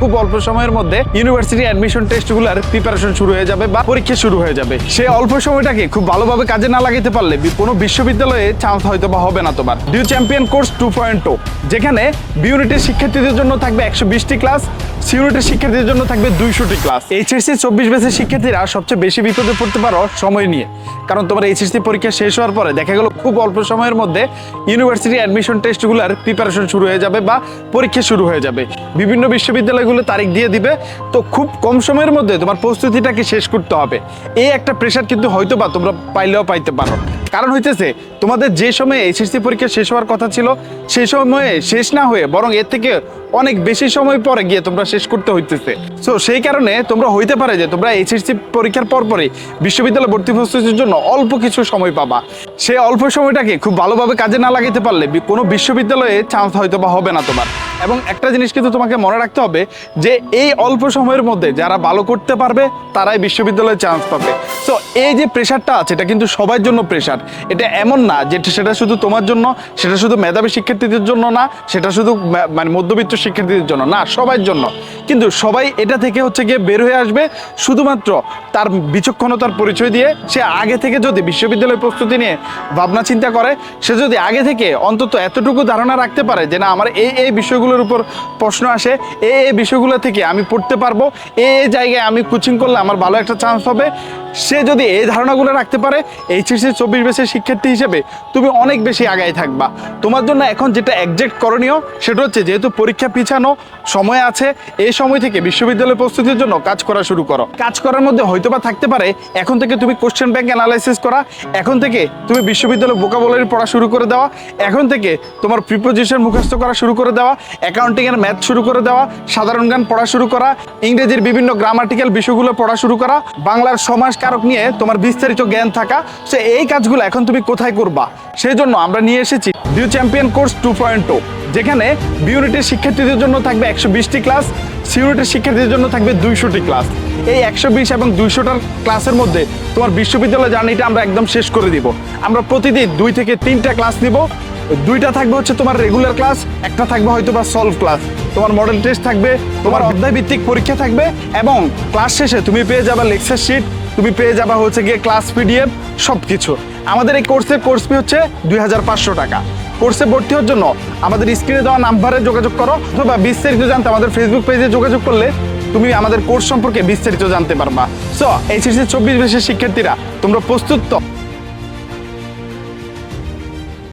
খুব অল্প সময়ের মধ্যে ইউনিভার্সিটি অ্যাডমিশন টেস্টগুলোর প্রিপারেশন শুরু হয়ে যাবে বা পরীক্ষা শুরু হয়ে যাবে। সে অল্প সময়টাকে খুব ভালোভাবে কাজে না লাগাইতে পারলে কোনো বিশ্ববিদ্যালয়ে চান্স হয়তো বা হবে না তোমার। DU champion course two point যেখানে বিউনিটের শিক্ষার্থীদের জন্য থাকবে একশো বিশটি ক্লাস সি ইউনিটের শিক্ষার্থীদের জন্য থাকবে দুইশোটি ক্লাস। এইচএসসি চব্বিশ বেসের শিক্ষার্থীরা সবচেয়ে বেশি বিপদে পড়তে পারো সময় নিয়ে। কারণ তোমার এইচএসসি পরীক্ষা শেষ হওয়ার পরে দেখা গেল খুব অল্প সময়ের মধ্যে ইউনিভার্সিটি অ্যাডমিশন টেস্টগুলোর প্রিপারেশন শুরু হয়ে যাবে বা পরীক্ষা শুরু হয়ে যাবে। বিভিন্ন বিশ্ববিদ্যালয়গুলো তারিখ দিয়ে দিবে। তো খুব কম সময়ের মধ্যে তোমার প্রস্তুতিটাকে শেষ করতে হবে। এই একটা প্রেশার কিন্তু হয়তো বা তোমরা পাইলেও পাইতে পারো। কারণ হইতেছে, তোমাদের যে সময়ে এইচএসসি পরীক্ষা শেষ হওয়ার কথা ছিল সেই সময়ে শেষ না হয়ে বরং এর থেকে অনেক বেশি সময় পরে গিয়ে তোমরা শেষ করতে হইতেছে। সো সেই কারণে তোমরা হইতে পারে যে তোমরা এইচএসসি পরীক্ষার পর পরই বিশ্ববিদ্যালয় ভর্তি প্রস্তুতির জন্য অল্প কিছু সময় পাবা। সেই অল্প সময়টাকে খুব ভালোভাবে কাজে না লাগাতে পারলে কোনো বিশ্ববিদ্যালয়ে চান্স হয়তো বা হবে না তোমার। এবং একটা জিনিস কিন্তু তোমাকে মনে রাখতে হবে যে এই অল্প সময়ের মধ্যে যারা ভালো করতে পারবে, তারাই বিশ্ববিদ্যালয়ে চান্স পাবে। সো এই যে প্রেশারটা আছে, এটা কিন্তু সবার জন্য প্রেশার এটা এমন না যে সেটা শুধু তোমার জন্য, সেটা শুধু মেধাবী শিক্ষার্থীদের জন্য না, সেটা শুধু মানে মধ্যবিত্ত শিক্ষার্থীদের জন্য না, সবার জন্য। কিন্তু সবাই এটা থেকে হচ্ছে গিয়ে বের হয়ে আসবে শুধুমাত্র তার বিচক্ষণতার পরিচয় দিয়ে, সে আগে থেকে যদি বিশ্ববিদ্যালয় প্রস্তুতি নিয়ে ভাবনা চিন্তা করে, সে যদি আগে থেকে অন্তত এতটুকু ধারণা রাখতে পারে যে না, আমার এই এই বিষয়গুলোর উপর প্রশ্ন আসে এই এই বিষয়গুলো থেকে আমি পড়তে পারব এই জায়গায় আমি কোচিং করলে আমার ভালো একটা চান্স হবে সে যদি এই ধারণাগুলো রাখতে পারে, এইচএসসি চব্বিশ বেসের শিক্ষার্থী হিসেবে তুমি অনেক বেশি আগায় থাকবা। তোমার জন্য এখন যেটা একজ্যাক্ট করণীয়, সেটা হচ্ছে যেহেতু পরীক্ষা পিছানো সময় আছে, এই সময় থেকে বিশ্ববিদ্যালয় প্রস্তুতির জন্য কাজ করা শুরু করো। কাজ করার মধ্যে হয়তোবা থাকতে পারে, এখন থেকে তুমি কোশ্চেন ব্যাংক অ্যানালাইসিস করা, এখন থেকে তুমি বিশ্ববিদ্যালয় ভোকাবুলারি পড়া শুরু করে দেওয়া, এখন থেকে তোমার প্রিপোজিশন মুখস্থ করা শুরু করে দেওয়া অ্যাকাউন্টিং এর ম্যাথ শুরু করে দেওয়া, সাধারণ জ্ঞান পড়া শুরু করা, ইংরেজির বিভিন্ন গ্রামাটিক্যাল বিষয়গুলো পড়া শুরু করা, বাংলার সমাজ কারক নিয়ে তোমার বিস্তারিত জ্ঞান থাকা, সে এই কাজগুলো এখন তুমি কোথায় করবা? সেই জন্য আমরা নিয়ে এসেছি DU champion course two point যেখানে বি ইউনিটের শিক্ষার্থীদের জন্য থাকবে একশো বিশটি ক্লাস সি ইউনিটের শিক্ষার্থীদের জন্য থাকবে দুইশোটি ক্লাস। এই একশো বিশ এবং দুইশোটার ক্লাসের মধ্যে তোমার বিশ্ববিদ্যালয় জার্নিটা আমরা একদম শেষ করে দিব। আমরা প্রতিদিন দুই থেকে তিনটা ক্লাস নিব। দুইটা থাকবে হচ্ছে তোমার রেগুলার ক্লাস, একটা থাকবে হয়তো বা সলভ ক্লাস। তোমার মডেল টেস্ট থাকবে, তোমার অধ্যায় ভিত্তিক পরীক্ষা থাকবে এবং ক্লাস শেষে তুমি পেয়ে যাবে লেকচার শিট তুমি পেয়ে যাবা হচ্ছে গিয়ে ক্লাস পিডিএফ সব কিছু আমাদের এই কোর্সের কোর্স ফি হচ্ছে দুই হাজার পাঁচশো টাকা। কোর্সে ভর্তি হওয়ার জন্য আমাদের স্ক্রিনে দেওয়া নাম্বারে যোগাযোগ করো, অথবা বিস্তারিত জানতে আমাদের ফেসবুক পেজে যোগাযোগ করলে তুমি আমাদের কোর্স সম্পর্কে বিস্তারিত জানতে পারবা। সো এইচএসসি চব্বিশ বিশেষ শিক্ষার্থীরা, তোমরা প্রস্তুত তো?